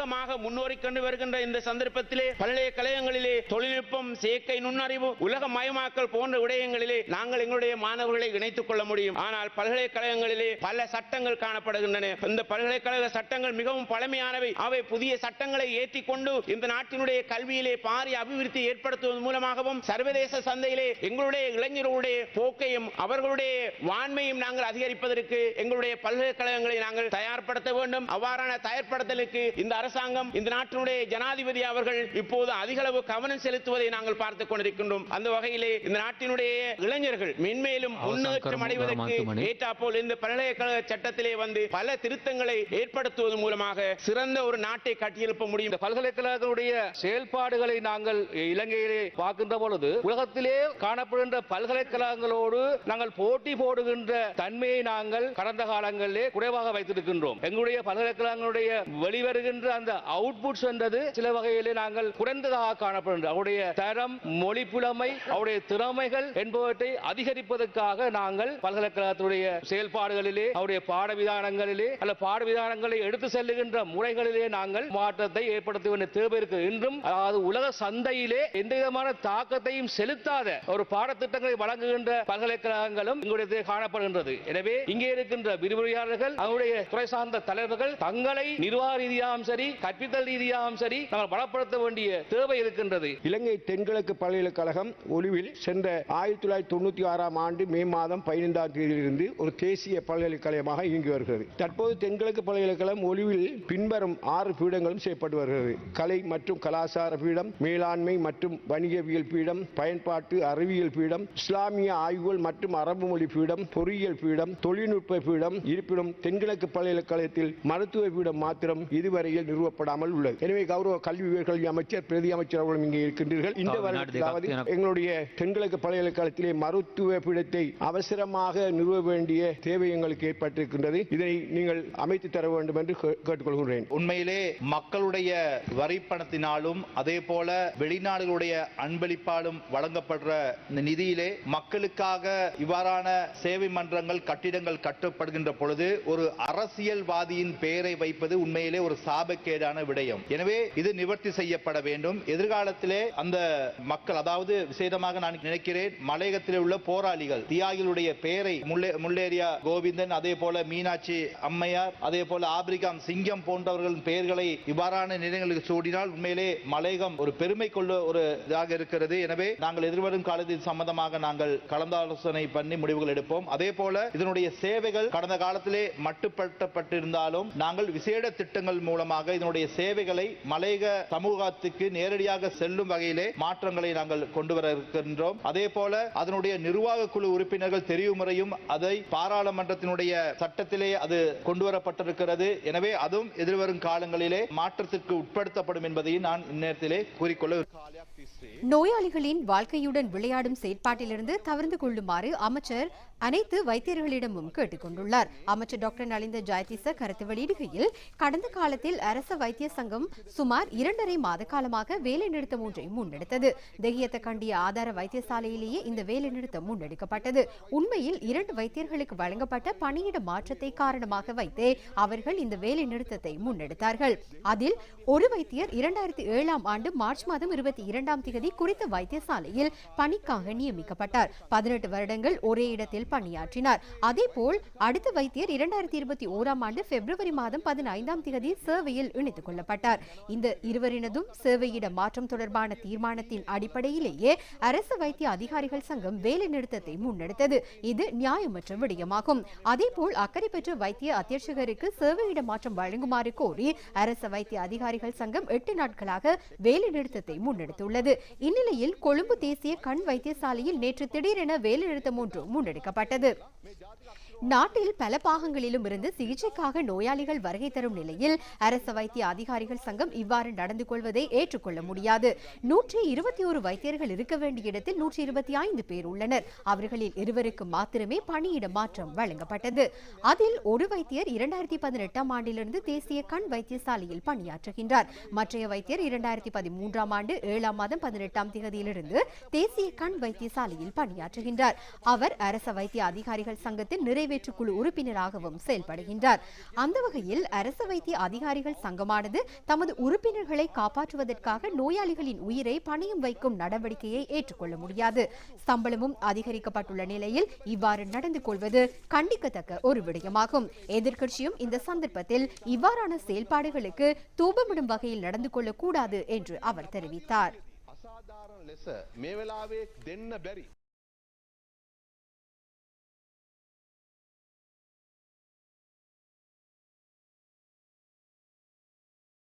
வேகமாக முன்னோறி கண்டு வருகின்ற இந்த சந்தர்ப்பத்திலே பல்கலைக்கழகங்களிலே தொழில்நுட்பம் செயற்கை நுண்ணறிவு உலக மயமாக்கல் போன்ற விடயங்களிலே நாங்கள் எங்களுடைய மாணவர்களை இணைத்துக் கொள்ள முடியும். ஆனால் பல்கலைக்கழகங்களிலே பல சட்டங்கள் காணப்படுகின்றன. இந்த பல்கலைக்கழக சட்டங்கள் மிகவும் பழமையானவை. அவை புதிய சட்டங்களை ஏற்றி கொண்டு இந்த நாட்டினுடைய கல்வியிலே பாரிய அபிவிருத்தி ஏற்படுத்துவதன் மூலமாகவும் சர்வதேச சந்தையிலே எங்களுடைய இளைஞர்களுடைய போக்கையும் அவர்களுடைய வான்மையும் நாங்கள் அதிகரிப்பதற்கு எங்களுடைய பல்கலைக்கழகங்களை நாங்கள் தயார்படுத்த வேண்டும். அவ்வாறான தயார்படுத்தலுக்கு இந்த அரசு அரசாங்கம் இந்த நாட்டினுடைய ஜனாதிபதி அவர்கள் இப்போது அதிகளவு கவனம் செலுத்துவதை நாங்கள் பார்த்துக் கொண்டிருக்கின்றோம். அந்த வகையிலே இந்த நாட்டினுடைய இளைஞர்கள் மென்மேலும் முன்னேற்றம் அடைவதற்கு ஏற்றாப்போல் இந்த பல்கலைக்கழக சட்டத்திலே வந்து பல திருத்தங்களை ஏற்படுத்துவதன் மூலமாக சிறந்த ஒரு நாட்டை கட்டியெழுப்ப முடியும். இந்த பல்கலைக்கழகங்களுடைய செயல்பாடுகளை நாங்கள் இலங்கையிலே பார்க்கின்ற பொழுது உலகத்திலே காணப்படுகின்ற பல்கலைக்கழகங்களோடு நாங்கள் போட்டி போடுகின்ற தன்மையை நாங்கள் கடந்த காலங்களிலே குறைவாக வைத்திருக்கின்றோம். எங்களுடைய பல்கலைக்கழகங்களுடைய வெளிவருகின்ற அந்த அவுட்புட்ஸ் என்றது சில வகையிலே நாங்கள் குறைந்ததாக காணப்படுகின்ற அவருடைய தரம் மொழி புலமை அவருடைய திறமைகள் என்பவற்றை அதிகரிப்பதற்காக நாங்கள் பல்கலைக்கழகத்துடைய செயல்பாடுகளிலே அவருடைய பாடவிதானங்களிலே அல்ல பாடவிதானங்களை எடுத்து செல்லுகின்ற முறைகளிலே நாங்கள் மாற்றத்தை ஏற்படுத்த வேண்டிய தேவை இருக்கு இன்றும் அதாவது உலக சந்தையிலே எந்த விதமான தாக்கத்தையும் செலுத்தாத ஒரு பாடத்திட்டங்களை வழங்குகின்ற பல்கலைக்கழகங்களும் எங்களுடைய காணப்படுகின்றது. எனவே இங்கே இருக்கின்ற விரிவுரையாளர்கள் அவருடைய துறை சார்ந்த தலைவர்கள் தங்களை நிர்வாக ரீதியாகவும் சரி கற்பித்தல் ரீதியாகவும் சரி நாங்கள் பலப்படுத்த வேண்டிய தேவை இருக்கின்றது. இலங்கை தென்கிழக்கு பல்கலைக்கழகம் ஒளிவில் சென்ற ஆயிரத்தி தொள்ளாயிரத்தி தொண்ணூத்தி ஆறாம் ஆண்டு மே மாதம் பதினைந்தாம் தேதியிலிருந்து ஒரு தேசிய பல்கலைக்கழகமாக இயங்கி வருகிறது. தற்போது தென்கிழக்கு பல்கலைக்கழகம் ஒளிவில் பின்வரும் ஆறு பீடங்களும் செய்யப்பட்டு வருகிறது. கலை மற்றும் கலாச்சார பீடம் மேலாண்மை மற்றும் வணிகவியல் பீடம் பயன்பாட்டு அறிவியல் பீடம் இஸ்லாமிய ஆய்வுகள் மற்றும் அரபு மொழி பீடம் பொறியியல் பீடம் தொழில்நுட்ப பீடம் இருப்பினும் தென்கிழக்கு பல்கலைக்கழகத்தில் மருத்துவ பீடம் மாத்திரம் இதுவரையில் நிறுவப்படாமல் உள்ளது. எனவே கௌரவ கல்வி உயர்கல்வி அமைச்சர் பிரதி அமைச்சர் அவர்களும் இங்கே இருக்கின்றீர்கள். இந்த வருடத்திலாவது. எங்களுடைய தென்கிழக்கு பல்கலைக்கழகத்திலே மருத்துவ பீடத்தை அவசரமாக நிறுவ வேண்டிய தேவை எங்களுக்கு ஏற்பட்டிருக்கின்றது. இதனை நீங்கள் அமைத்து தர வேண்டும் என்று கேட்டுக்கொள்கிறேன் உண்மையிலே மக்களுடைய வரி பணத்தினாலும் அதே போல வெளிநாடுகளுடைய அன்பளிப்பாலும் வழங்கப்படுற இந்த நிதியிலே மக்களுக்காக இவ்வாறான சேவை மன்றங்கள் கட்டிடங்கள் கட்டப்படுகின்ற பொழுது ஒரு அரசியல்வாதியின் பெயரை வைப்பது உண்மையிலே ஒரு சாபக்கேடான விடயம். எனவே இது நிவர்த்தி செய்யப்பட வேண்டும். எதிர்காலத்திலே அந்த மக்கள் அதாவது விசேடமாக நான் நினைக்கிறேன் மலையகத்திலே உள்ள போராளிகள் தியாகிகளுடைய பெயரை முள்ளேரியா முல்லேரியா கோவிந்தன் அதே போல மீனாட்சி அம்மையார் அதே போல ஆபிரிகாம் சிங்கம் போன்றவர்களின் பெயர்களை இவ்வாறான நிலையங்களுக்கு சூடினால் உண்மையிலே மலையகம் ஒரு பெருமை கொள்ள ஒரு இதாக இருக்கிறது. எனவே நாங்கள் எதிர்வரும் காலத்தில் சம்பந்தமாக நாங்கள் கலந்தாலோசனை பண்ணி முடிவுகள் எடுப்போம். அதே போல இதனுடைய சேவைகள் கடந்த காலத்திலே மட்டுப்படுத்தப்பட்டிருந்தாலும் நாங்கள் விசேட திட்டங்கள் மூலமாக இதனுடைய சேவைகளை மலையக சமூகத்துக்கு நேரடியாக செல்லும் வகையிலே மாற்றங்களை நாங்கள் கொண்டு வர இருக்கின்றோம். அதே போல அதனுடைய நிர்வாக குழு உறுப்பினர்கள் தெரிவு முறையும் அதை பாராளுமன்றத்தினுடைய சட்டத்திலே அது கொண்டு வரப்பட்டிருக்கிறது. எனவே அதுவும் எதிர்வரும் காலங்களிலே மாற்றத்திற்கு உட்படுத்தப்படும் என்பதையும் நான் இந்நேரத்திலே கூறிக்கொள்ள நோயாளிகளின் வாழ்க்கையுடன் விளையாடும் செயற்பாட்டிலிருந்து தவிர்த்து கொள்ளுமாறு அமைச்சர் அனைத்து வைத்தியர்களிடமும் கேட்டுக் கொண்டுள்ளார் அமைச்சர் டாக்டர் நலிந்த ஜெயதிச கருத்து வெளியிடுகையில் கடந்த காலத்தில் அரசு வைத்திய சங்கம் சுமார் இரண்டரை மாத காலமாக வேலைநிறுத்தம் ஒன்றை முன்னெடுத்தது. தெகியத்தை கண்டிய ஆதார வைத்தியசாலையிலேயே இந்த வேலைநிறுத்தம் முன்னெடுக்கப்பட்டது. உண்மையில் இரண்டு வைத்தியர்களுக்கு வழங்கப்பட்ட பணியிட மாற்றத்தை காரணமாக வைத்தே அவர்கள் இந்த வேலைநிறுத்தத்தை முன்னெடுத்தார்கள். அதில் ஒரு வைத்தியர் இரண்டாயிரத்தி ஏழாம் ஆண்டு மார்ச் மாதம் இருபத்தி இரண்டாம் தேதி குறித்த வைத்தியசாலையில் பணிக்காக நியமிக்கப்பட்டார். பதினெட்டு வருடங்கள் ஒரே இடத்தில் பணியாற்றினார். அதேபோல் அடுத்த வைத்தியர் இரண்டாயிரத்தி இருபத்தி ஓராம் ஆண்டு பிப்ரவரி மாதம் பதினைந்தாம் தேதி சேவையில் இணைத்துக் கொள்ளப்பட்டார். இந்த இருவரினதும் சேவையிட மாற்றம் தொடர்பான தீர்மானத்தின் அடிப்படையிலேயே அரசு வைத்திய அதிகாரிகள் சங்கம் வேலை நிறுத்தத்தை முன்னெடுத்தது. இது நியாயமற்ற விடயமாகும். அதேபோல் அக்கறை பெற்ற வைத்திய அத்தியட்சகருக்கு சேவையிட மாற்றம் வழங்குமாறு கோரி அரசு வைத்திய அதிகாரிகள் சங்கம் எட்டு நாட்களாக வேலைநிறுத்தத்தை முன்னெடுத்துள்ளது. இந்நிலையில் கொழும்பு தேசிய கண் வைத்தியசாலையில் நேற்று திடீரென வேலைநிறுத்தம் ஒன்று முன்னெடுக்கப்பட்டது. நாட்டில் பல பாகங்களிலும் இருந்து சிகிச்சைக்காக நோயாளிகள் வருகை தரும் நிலையில் அரச வைத்திய அதிகாரிகள் சங்கம் இவ்வாறு நடந்து கொள்வதை ஏற்றுக்கொள்ள முடியாது. நூற்றி இருபத்தி ஒரு வைத்தியர்கள் இருக்க வேண்டிய இடத்தில் நூற்றி இருபத்தி ஐந்து பேர் உள்ளனர். அவர்களில் இருவருக்கு மாத்திரமே பணியிட மாற்றம் வழங்கப்பட்டது. அதில் ஒரு வைத்தியர் இரண்டாயிரத்தி பதினெட்டாம் ஆண்டிலிருந்து தேசிய கண் வைத்தியசாலையில் பணியாற்றுகின்றார். மற்றைய வைத்தியர் இரண்டாயிரத்தி பதிமூன்றாம் ஆண்டு ஏழாம் மாதம் பதினெட்டாம் தேதியிலிருந்து தேசிய கண் வைத்தியசாலையில் பணியாற்றுகின்றார். அவர் அரச வைத்திய அதிகாரிகள் சங்கத்தின் நிறைவேற்ற குழு உறுப்பினராகவும் செயல்படுகின்றார். அந்த வகையில் அரசு வைத்திய அதிகாரிகள் சங்கமானது தமது உறுப்பினர்களை காப்பாற்றுவதற்காக நோயாளிகளின் உயிரை பணியும் வைக்கும் நடவடிக்கையை ஏற்றுக்கொள்ள முடியாது. சம்பளமும் அதிகரிக்கப்பட்டுள்ள நிலையில் இவ்வாறு நடந்து கொள்வது கண்டிக்கத்தக்க ஒரு விடயமாகும். எதிர்க்கட்சியும் இந்த சந்தர்ப்பத்தில் இவ்வாறான செயல்பாடுகளுக்கு தூபமிடும் வகையில் நடந்து கொள்ளக்கூடாது என்று அவர் தெரிவித்தார்.